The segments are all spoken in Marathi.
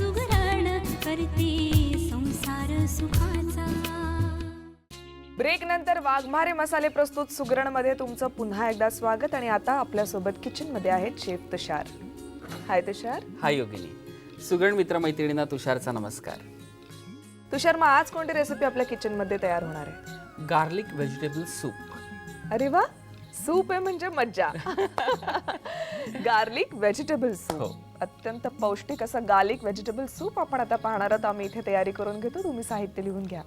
सुगरण करते संसार सुखाचा. ब्रेक नंतर वाघमारे मसाले प्रस्तुत सुगरणमध्ये तुमचं पुन्हा एकदा स्वागत आणि आता आपल्यासोबत किचनमध्ये आहेत शेफ तुषार. हाय तुषार. हाय योगिनी. सुगण मित्र मैत्रिणींना तुषारचा नमस्कार. तुषार मग आज कोणती रेसिपी आपल्या किचनमध्ये तयार होणार आहे? Garlic vegetable soup. अरे वा सूप आहे म्हणजे मज्जा. गार्लिक व्हेजिटेबल हो. सूप अत्यंत पौष्टिक असं गार्लिक व्हेजिटेबल सूप आपण आता पाहणार आहोत. आम्ही इथे तयारी करून घेतो. तुम्ही साहित्य लिहून घ्या.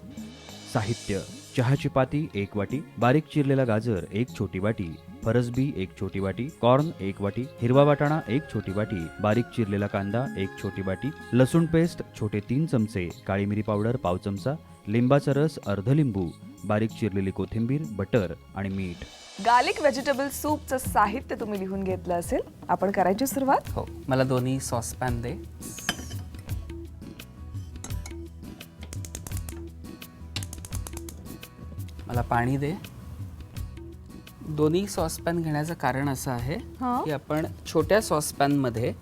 साहित्य चहाची पाती एक वाटी बारीक चिरलेला गाजर एक छोटी वाटी फरसबी एक छोटी वाटी कॉर्न एक वाटी हिरवा वाटाणा एक छोटी वाटी बारीक चिरलेला कांदा एक छोटी वाटी लसूण पेस्ट छोटे तीन चमचे काळी मिरी पावडर पाव चमचा लिंबाचा रस अर्ध लिंबू बारीक चिरलेली कोथिंबीर बटर आणि मीठ. गार्लिक व्हेजिटेबल सूपचं साहित्य तुम्ही लिहून घेतलं असेल आपण करायची सुरुवात हो मला दोन्ही सॉसपॅन दे मला पाणी दे दोन्ही सॉसपॅन घेण्याचं कारण असं आहे हा. की आपण छोट्या सॉसपॅनमध्ये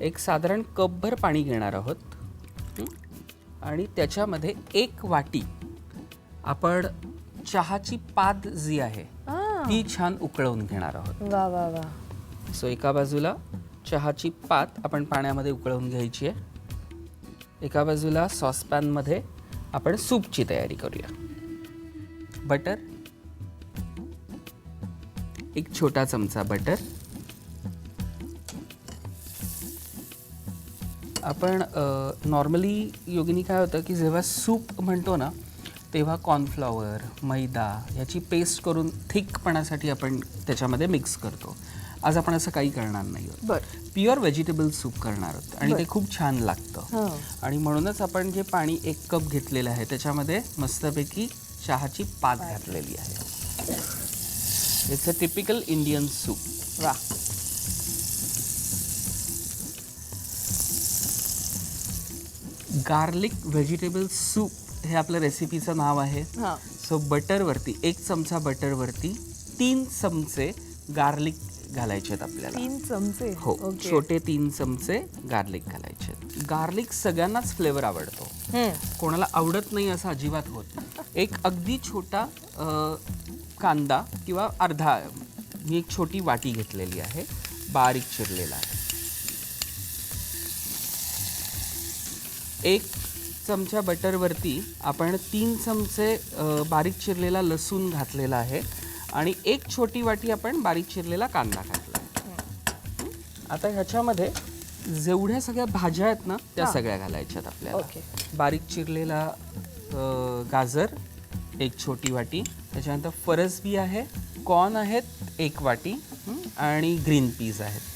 एक साधारण कपभर पाणी घेणार आहोत हं? आणि त्याच्यामध्ये एक वाटी आपण चहाची पात जी आहे ती छान उकळवून घेणार आहोत. वा वा वा. सो एका बाजूला चहाची पात आपण पाण्यामध्ये उकळवून घ्यायची आहे. एका बाजूला सॉसपॅनमध्ये आपण सूपची तयारी करूया. बटर. एक छोटा चमचा बटर. आपण नॉर्मली योगिनी काय होतं की जेव्हा सूप म्हणतो ना तेव्हा कॉर्नफ्लॉवर मैदा याची पेस्ट करून थिकपणासाठी आपण त्याच्यामध्ये मिक्स करतो. आज आपण असं काही करणार नाही आहोत. बर. प्युअर व्हेजिटेबल सूप करणार आहोत आणि ते खूप छान लागतं. आणि म्हणूनच आपण जे पाणी एक कप घेतलेलं आहे त्याच्यामध्ये मस्तपैकी चहाची पात घातलेली आहे. It's a typical Indian soup वा. गार्लिक व्हेजिटेबल सूप हे आपलं रेसिपीचं नाव आहे हा सो बटरवरती एक चमचा बटरवरती तीन चमचे गार्लिक घालायचे आहेत आपल्याला तीन चमचे हो ओके. छोटे तीन चमचे गार्लिक घालायचे आहेत. गार्लिक सगळ्यांनाच फ्लेवर आवडतो हम्म. कोणाला आवडत नाही असं अजिबात होत नाही. एक अगदी छोटा अ, कांदा किंवा अर्धा मी एक छोटी वाटी घेतलेली आहे बारीक चिरलेला आहे एक चमचा बटरवरती आपण तीन चमचे बारीक चिरलेला लसूण घातलेला आहे आणि एक छोटी वाटी आपण बारीक चिरलेला कांदा घातला आहे. आता ह्याच्यामध्ये जेवढ्या सगळ्या भाज्या आहेत ना त्या हा. सगळ्या घालायच्यात आपल्याला ओके. बारीक चिरलेला अ, गाजर एक छोटी वाटी त्याच्यानंतर फरसबी आहे कॉर्न आहेत एक वाटी हं, आणि ग्रीन पीज आहेत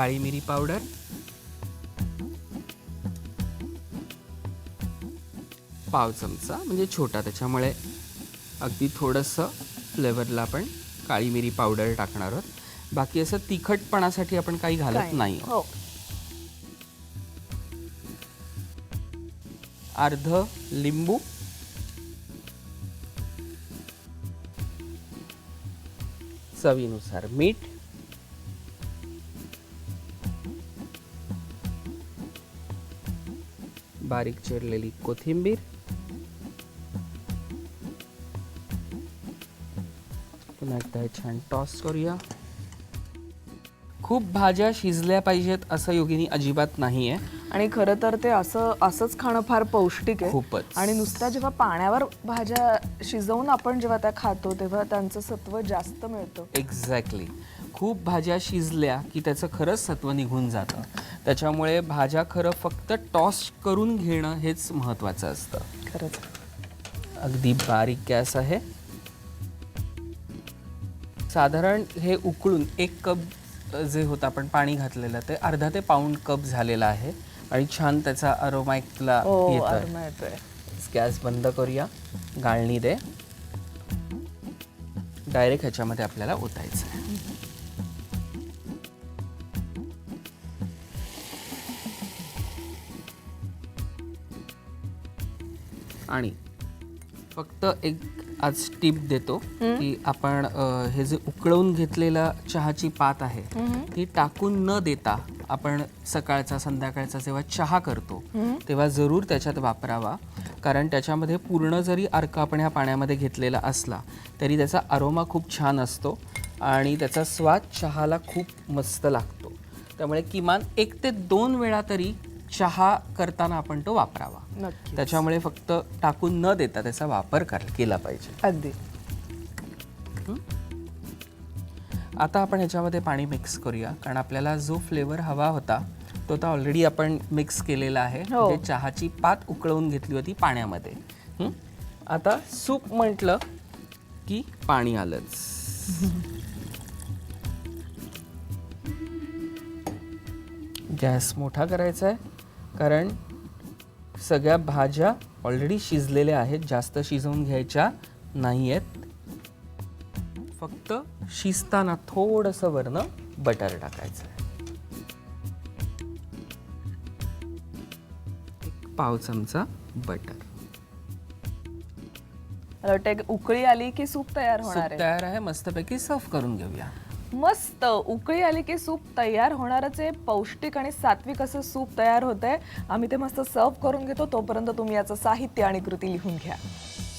काळी मिरी पावडर. पाव चमचा म्हणजे छोटा. त्याच्यामुळे अगदी थोडंसं फ्लेवरला आपण काळी मिरी पावडर टाकणार आहोत. बाकी असं तिखटपणासाठी आपण काही घालत? नाही. हो. अर्ध लिंबू. चवीनुसार मीठ. बारीक चिरलेली कोथिंबीर. पुन्हा एकदा छान टॉस करूया. खूप भाज्या शिजल्या पाहिजेत असं योगिनी अजिबात नाही आहे आणि खरं तर ते असं असंच खाणं फार पौष्टिक आहे. खूपच. आणि नुसत्या जेव्हा पाण्यावर भाज्या शिजवून आपण जेव्हा त्या खातो तेव्हा त्यांचं सत्व जास्त मिळतं. एक्झॅक्टली खूप भाज्या शिजल्या की त्याचं खरंच सत्व निघून जातं. त्याच्यामुळे भाज्या खरं फक्त टॉस करून घेणं हेच महत्त्वाचं असतं. खरंच. अगदी बारीक गॅस आहे. साधारण हे उकळून एक कप जे होतं आपण पाणी घातलेलं ते अर्धा ते पाऊण कप झालेलं आहे. आणि छान त्याचा अरोमाईकला हो येतोय. अरुमा येतोय. गॅस बंद करूया. गाळणी दे. डायरेक्ट ह्याच्यामध्ये आपल्याला ओतायचं आहे. आणि फक्त एक आज टिप देतो की आपण अ, हे जे उकळवून घेतलेला चहाची पात आहे ती टाकून न देता आपण सकाळचा संध्याकाळचा जेव्हा चहा करतो तेव्हा जरूर त्याच्यात वापरावा. कारण त्याच्यामध्ये पूर्ण जरी अर्क आपण ह्या पाण्यामध्ये घेतलेला असला तरी त्याचा अरोमा खूप छान असतो आणि त्याचा स्वाद चहाला खूप मस्त लागतो. त्यामुळे किमान एक ते दोन वेळा तरी चहा करताना आपण तो वापरावा. त्याच्यामुळे फक्त टाकून न देता त्याचा वापर कर केला पाहिजे. अगदी. आता आपण ह्याच्यामध्ये पाणी मिक्स करूया कारण आपल्याला जो फ्लेवर हवा होता तो तर ऑलरेडी आपण मिक्स केलेला आहे. हो. म्हणजे चहाची पात उकळवून घेतली होती पाण्यामध्ये? आता सूप म्हटलं की पाणी आलंच. गॅस मोठा करायचा आहे कारण सगळ्या भाज्या ऑलरेडी शिजलेल्या आहेत जास्त शिजवून घ्यायच्या नाही आहेत फक्त शिजताना थोडंसं वरनं बटर टाकायचं आहे. पाव चमचा बटर मला वाटतं एक उकळी आली की सूप तयार होणार सूप आहे. तयार आहे मस्तपैकी सर्व करून घेऊया. मस्त उकळी आली की सूप तयार होणारच आहे. पौष्टिक आणि सात्विक असं सूप तयार होत आहे आम्ही ते मस्त सर्व करून घेतो. तोपर्यंत तुम्ही याचं साहित्य आणि कृती लिहून घ्या.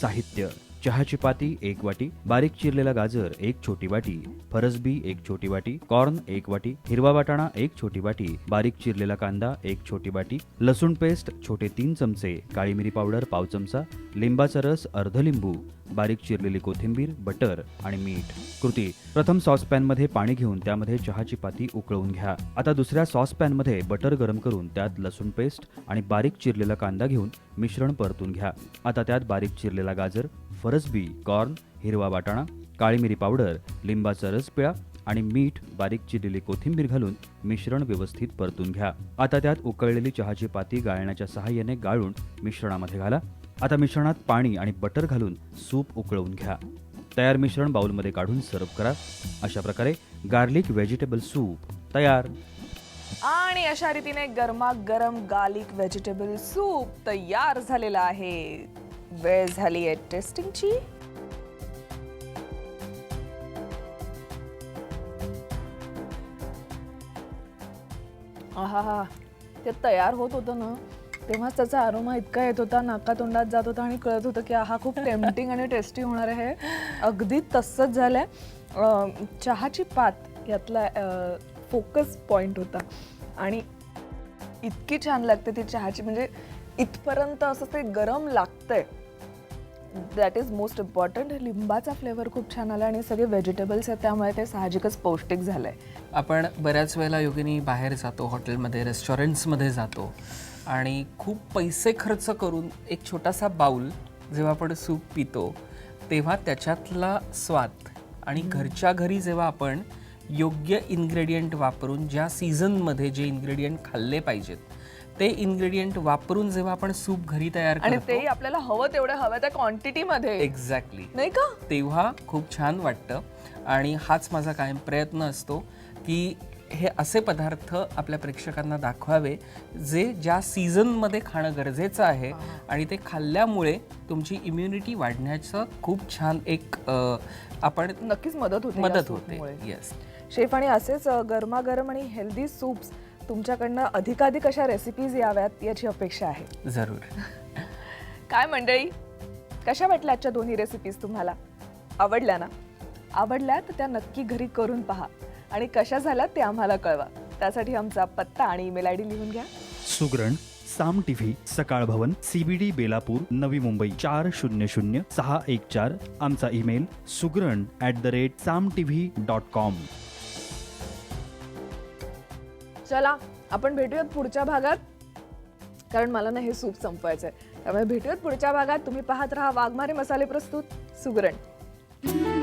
साहित्य चहाची पाती एक वाटी बारीक चिरलेला गाजर एक छोटी वाटी फरसबी एक छोटी वाटी कॉर्न एक वाटी हिरवा वाटाणा एक छोटी वाटी बारीक चिरलेला कांदा एक छोटी वाटी लसूण पेस्ट छोटे तीन चमचे काळी मिरी पावडर पाव चमचा लिंबाचा रस अर्ध लिंबू बारीक चिरलेली कोथिंबीर बटर आणि मीठ. कृती. प्रथम सॉसपॅनमध्ये पाणी घेऊन त्यामध्ये चहाची पाती उकळवून घ्या. आता दुसऱ्या सॉसपॅनमध्ये बटर गरम करून त्यात लसूण पेस्ट आणि बारीक चिरलेला कांदा घेऊन मिश्रण परतून घ्या. आता त्यात बारीक चिरलेला गाजर फरसबी कॉर्न हिरवा वाटाणा काळी मिरी पावडर लिंबाचा रस पिळा आणि मीठ बारीक चिरलेली कोथिंबीर घालून मिश्रण व्यवस्थित परतून घ्या. आता त्यात उकळलेली चहाची पाती गाळण्याच्या सहाय्याने गाळून मिश्रणामध्ये घाला. आता मिश्रणात पाणी आणि बटर घालून सूप उकळवून घ्या. तयार मिश्रण बाउलमध्ये काढून सर्व करा. अशा प्रकारे गार्लिक व्हेजिटेबल सूप तयार. आणि अशा रीतीने गरमागरम गार्लिक व्हेजिटेबल सूप तयार झालेला आहे. वेळ झाली आहे टेस्टिंगची. आहा ते तयार होत होतं ना. तेव्हाच त्याचा अरोमा इतका येत होता नाकातोंडात जात होता आणि कळत होतं की हा खूप टेम्पटिंग आणि टेस्टी होणार आहे. अगदी तसंच झालंय. आहे चहाची पात यातला फोकस पॉइंट होता. आणि इतकी छान लागते ती चहाची म्हणजे इथपर्यंत असं ते गरम लागतंय. दॅट इज मोस्ट इम्पॉर्टंट लिंबाचा फ्लेवर खूप छान आला आणि सगळे व्हेजिटेबल्स आहेत त्यामुळे ते साहजिकच पौष्टिक झालंय. आपण बऱ्याच वेळेला योगिनी बाहेर जातो हॉटेलमध्ये रेस्टॉरंट्समध्ये जातो. आणि खूप पैसे खर्च करून एक छोटासा बाऊल जेव्हा आपण सूप पितो तेव्हा त्याच्यातला स्वाद आणि घरच्या घरी जेव्हा आपण योग्य इन्ग्रेडियंट वापरून ज्या सीझनमध्ये जे इन्ग्रेडियंट खाल्ले पाहिजेत ते इन्ग्रेडियंट वापरून जेव्हा आपण सूप घरी तयार आणि तेही आपल्याला हवं तेवढं हवं त्या क्वांटिटीमध्ये एक्झॅक्टली नाही का? तेव्हा खूप छान वाटतं. आणि हाच माझा कायम प्रयत्न असतो की हे असे पदार्थ आपल्या प्रेक्षकांना दाखवावे जे ज्या सीझनमध्ये खाणं गरजेचं आहे आणि ते खाल्ल्यामुळे तुमची इम्युनिटी वाढण्याचं खूप छान एक अ, आपण नक्कीच मदत होते या मदत सूपमुळे. होते येस शेफ आणि असेच अ, गरमागरम आणि हेल्दी सूप्स तुमच्याकडनं अधिकाधिक अशा रेसिपीज याव्यात याची अपेक्षा आहे. जरूर. काय मंडळी कशा वाटल्या आजच्या दोन्ही रेसिपीज तुम्हाला? आवडल्या ना? आवडल्या तर त्या नक्की घरी करून पहा. आणि कशा झाल्या ते आम्हाला कळवा. त्यासाठी आमचा पत्ता आणि ईमेल आय डी लिहून घ्या. सुग्रण साम टीव्ही सकाळ भवन सीबीडी बेलापूर नवी मुंबई चार शून्य शून्य सहा एक चार. आमचा email Sugran at the rate Saam TV dot com चला आपण भेटूयात पुढच्या भागात. कारण मला ना हे सूप संपवायचं आहे. त्यामुळे भेटूयात पुढच्या भागात. तुम्ही पाहत राहा वाघमारे मसाले प्रस्तुत. सुगरण.